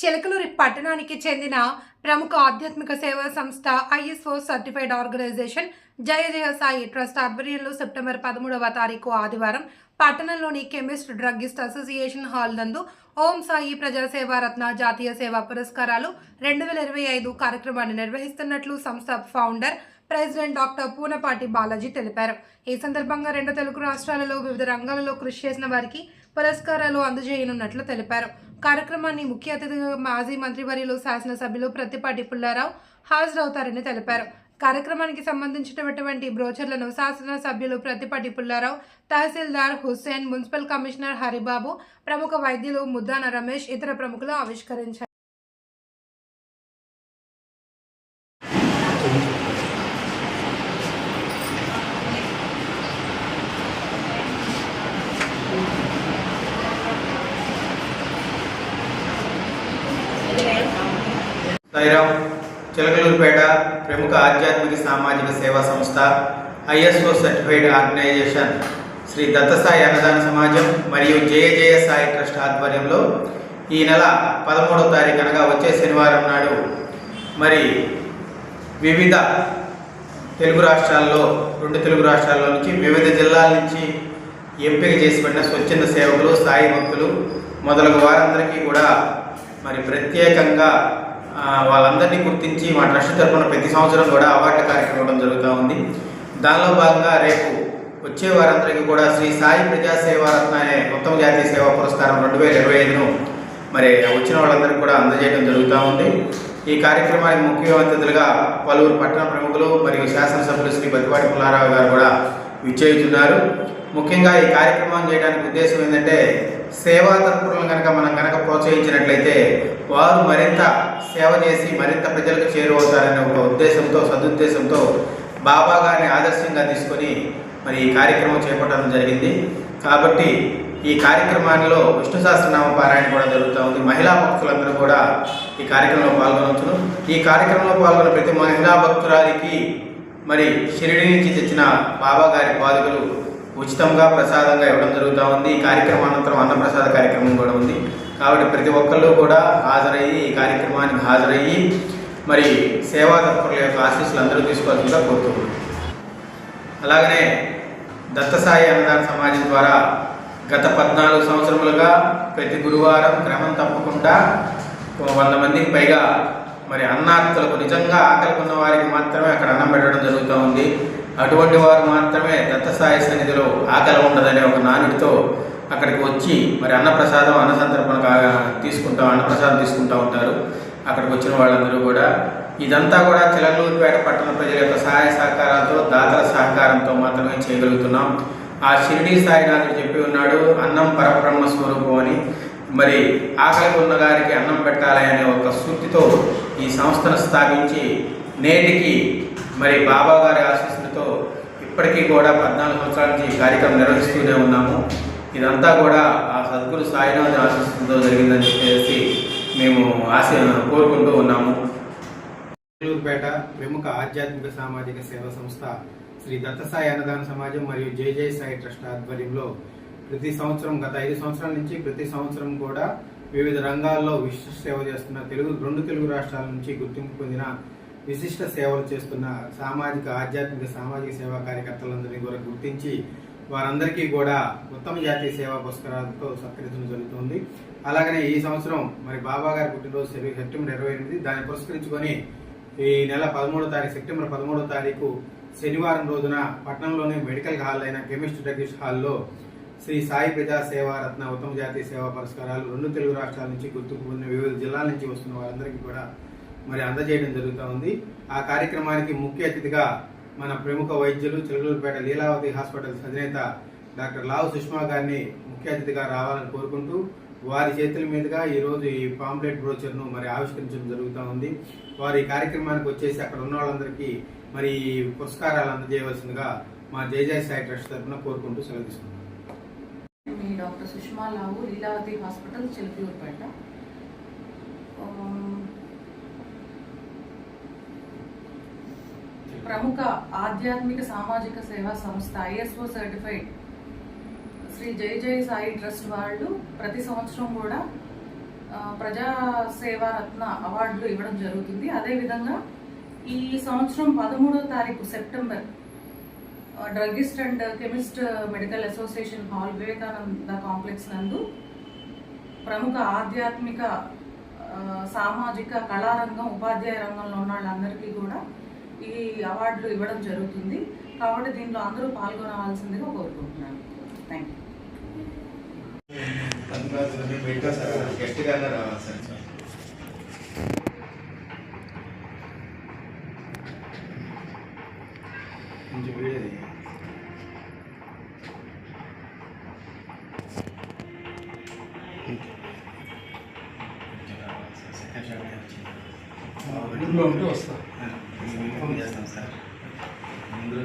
చిలకలూరి పట్టణానికి చెందిన ప్రముఖ ఆధ్యాత్మిక సేవా సంస్థ ISO certified organisation Jaya Jaya Sai trust ఆధ్వర్యంలో సెప్టెంబర్ పదమూడవ తారీఖు ఆదివారం పట్టణంలోని కెమిస్ట్ డ్రగ్గిస్ట్ అసోసియేషన్ హాల్ నందు ఓం సాయి ప్రజాసేవారత్న జాతీయ సేవా పురస్కారాలు రెండు వేల ఇరవై ఐదు కార్యక్రమాన్ని నిర్వహిస్తున్నట్లు సంస్థ founder president doctor Poonapati Balaji తెలిపారు. ఈ సందర్భంగా రెండు తెలుగు రాష్ట్రాలలో వివిధ రంగాలలో కృషి చేసిన వారికి పురస్కారాలు అందజేయనున్నట్లు తెలిపారు. కార్యక్రమాన్ని ముఖ్య అతిథిగా మాజీ మంత్రివర్యులు శాసనసభ్యులు ప్రత్తిపాటి పుల్లారావు హాజరవుతారని తెలిపారు. కార్యక్రమానికి సంబంధించినటువంటి బ్రోచర్లను శాసనసభ్యులు ప్రత్తిపాటి పుల్లారావు తహసీల్దార్ హుస్సేన్ మున్సిపల్ కమిషనర్ హరిబాబు ప్రముఖ వైద్యులు ముద్దాన రమేష్ ఇతర ప్రముఖులు ఆవిష్కరించారు. సాయిరామ్ చిలకలూరుపేట ప్రముఖ ఆధ్యాత్మిక సామాజిక సేవా సంస్థ ISO certified organisation Shri Dattasai అన్నదాన సమాజం మరియు జయ జయ సాయి ట్రస్ట్ ఆధ్వర్యంలో ఈ నెల పదమూడవ తారీఖు అనగా వచ్చే శనివారం నాడు మరి వివిధ తెలుగు రాష్ట్రాల్లో రెండు తెలుగు రాష్ట్రాల్లో నుంచి వివిధ జిల్లాల నుంచి ఎంపిక చేసిబడిన స్వచ్ఛంద సేవకులు సాయి భక్తులు మొదలగు వారందరికీ కూడా మరి ప్రత్యేకంగా వాళ్ళందరినీ గుర్తించి మా ట్రస్ట్ తరఫున ప్రతి సంవత్సరం కూడా అవార్డు కార్యక్రమం ఇవ్వడం జరుగుతూ ఉంది. దానిలో భాగంగా రేపు వచ్చే వారందరికీ కూడా శ్రీ సాయి ప్రజాసేవారత్న అనే ఉత్తమ జాతీయ సేవా పురస్కారం రెండు వేల ఇరవై ఐదును మరి వచ్చిన వాళ్ళందరికీ కూడా అందజేయడం జరుగుతూ ఉంది. ఈ కార్యక్రమానికి ముఖ్య అతిథులుగా పలువురు పట్టణ ప్రముఖులు మరియు శాసనసభ్యులు శ్రీ బతిపాటి పుల్లారావు గారు కూడా విచ్చేయుతున్నారు. ముఖ్యంగా ఈ కార్యక్రమం చేయడానికి ఉద్దేశం ఏంటంటే సేవా తత్పరులను కనుక మనం కనుక ప్రోత్సహించినట్లయితే వారు మరింత సేవ చేసి మరింత ప్రజలకు చేరువవుతారనే ఒక ఉద్దేశంతో సదుద్దేశంతో బాబా గారిని ఆదర్శంగా తీసుకొని మరి ఈ కార్యక్రమం చేపట్టడం జరిగింది. కాబట్టి ఈ కార్యక్రమాల్లో విష్ణు సహస్రనామ పారాయణ కూడా జరుగుతూ ఉంది. మహిళా భక్తులందరూ కూడా ఈ కార్యక్రమంలో పాల్గొనవచ్చును ఈ కార్యక్రమంలో పాల్గొన్న ప్రతి మహిళా భక్తురాలికి మరి షిరిడి నుంచి తెచ్చిన బాబా గారి పాదుకలు ఉచితంగా ప్రసాదంగా ఇవ్వడం జరుగుతూ ఉంది. ఈ కార్యక్రమం అనంతరం అన్నప్రసాద కార్యక్రమం కూడా ఉంది. కాబట్టి ప్రతి ఒక్కళ్ళు కూడా హాజరయ్యి ఈ కార్యక్రమానికి హాజరయ్యి మరి సేవా తత్పరుల యొక్క ఆశీస్సులు అందరూ తీసుకోవాల్సిందిగా కోరుతున్నాను అలాగనే దత్తసాయి అన్నదాన సమాజం ద్వారా గత పద్నాలుగు సంవత్సరములుగా ప్రతి గురువారం క్రమం తప్పకుండా వంద మందికి పైగా మరి అన్నార్థులకు నిజంగా ఆకలి ఉన్న వారికి మాత్రమే అక్కడ అన్నం పెట్టడం జరుగుతూ ఉంది. అటువంటి వారు మాత్రమే దత్తసాయి సన్నిధిలో ఆకలి ఉండదనే ఒక నానుడితో అక్కడికి వచ్చి మరి అన్నప్రసాదం అన్న కాగా తీసుకుంటా అన్నప్రసాదం తీసుకుంటూ ఉంటారు. అక్కడికి వచ్చిన వాళ్ళందరూ కూడా ఇదంతా కూడా చిలకలూరుపేట పట్టణ ప్రజల యొక్క సహాయ సహకారాలతో దాతల సహకారంతో మాత్రమే చేయగలుగుతున్నాం. ఆ షిరిడి సాయినాథుడు చెప్పి ఉన్నాడు అన్నం పరబ్రహ్మ స్వరూపం అని. మరి ఆకలికి ఉన్న గారికి అన్నం పెట్టాలి అనే ఒక స్ఫూర్తితో ఈ సంస్థను స్థాపించి నేటికి మరి బాబా గారి ఆశీస్సులతో ఇప్పటికీ కూడా పద్నాలుగు సంవత్సరాల నుంచి ఈ కార్యక్రమం నిర్వహిస్తూనే ఉన్నాము. ఇదంతా కూడా ఆ సద్గురు సాయినాథ్ ఆశిస్తుందో జరిగిందని చెప్పేసి మేము ఆశ కోరుకుంటూ ఉన్నాము. చిలకలూరుపేట ప్రముఖ ఆధ్యాత్మిక సామాజిక సేవా సంస్థ శ్రీ దత్తసాయి అన్నదాన సమాజం మరియు జై జై సాయి ట్రస్ట్ ఆధ్వర్యంలో ప్రతి సంవత్సరం గత ఐదు సంవత్సరాల నుంచి ప్రతి సంవత్సరం కూడా వివిధ రంగాల్లో విశిష్ట సేవ చేస్తున్న తెలుగు రెండు తెలుగు రాష్ట్రాల నుంచి గుర్తింపు పొందిన విశిష్ట సేవలు చేస్తున్న సామాజిక ఆధ్యాత్మిక సామాజిక సేవా కార్యకర్తలందరినీ కూడా గుర్తించి వారందరికీ కూడా ఉత్తమ జాతీయ సేవా పురస్కారాలతో సత్కరించడం జరుగుతుంది. అలాగనే ఈ సంవత్సరం మరి బాబా గారి పుట్టినరోజు సెప్టెంబర్ సెప్టెంబర్ ఇరవై ఎనిమిది దాన్ని పురస్కరించుకొని ఈ నెల పదమూడో తారీఖు సెప్టెంబర్ పదమూడో తారీఖు శనివారం రోజున పట్టణంలోని మెడికల్ హాల్ అయిన కెమిస్ట్ డ్రగిస్ట్ హాల్లో శ్రీ సాయి ప్రజా సేవారత్న ఉత్తమ జాతీయ సేవా పురస్కారాలు రెండు తెలుగు రాష్ట్రాల నుంచి గుర్తుకు పొందిన వివిధ జిల్లాల నుంచి వస్తున్న వారందరికీ కూడా మరి అందజేయడం జరుగుతూ ఉంది. ఆ కార్యక్రమానికి ముఖ్య అతిథిగా మన ప్రముఖ వైద్యులు చెల్లూరుపేట లీలావతి హాస్పిటల్స్ అధినేత డాక్టర్ లావు సుష్మా గారిని ముఖ్య అతిథిగా రావాలని కోరుకుంటూ వారి చేతుల మీదుగా ఈ రోజు ఈ పాంప్లెట్ బ్రోచర్ను మరి ఆవిష్కరించడం జరుగుతూ ఉంది. వారి ఈ కార్యక్రమానికి వచ్చేసి అక్కడ ఉన్న వాళ్ళందరికీ మరి ఈ పురస్కారాలు అందజేయవలసిందిగా మా జయజయ సాయి ట్రస్ట్ తరఫున కోరుకుంటూ సెలవు డాక్టర్ సుష్మా లావు లీలావతి హాస్పిటల్ చిలుకూరుపేట ప్రముఖ ఆధ్యాత్మిక సామాజిక సేవా సంస్థ ఐఎస్ఓ సర్టిఫైడ్ శ్రీ జై జై సాయి ట్రస్ట్ వాళ్ళు ప్రతి సంవత్సరం కూడా ప్రజా సేవా రత్న అవార్డులు ఇవ్వడం జరుగుతుంది. అదేవిధంగా ఈ సంవత్సరం పదమూడో తారీఖు September druggist druggist and chemist medical association hall Vivekananda complex నందు ప్రముఖ ఆధ్యాత్మిక సామాజిక కళారంగం ఉపాధ్యాయ రంగంలో ఉన్న వాళ్ళందరికీ కూడా ఈ అవార్డులు ఇవ్వడం జరుగుతుంది. కాబట్టి దీంట్లో అందరూ పాల్గొనవలసిందిగా కోరుకుంటున్నాను. థ్యాంక్ యూ గెస్ట్ రావాలి సార్ కొంచెం ఇంట్లో ఉంటే వస్తా ఇన్ఫామ్ చేస్తాం సార్. ముందు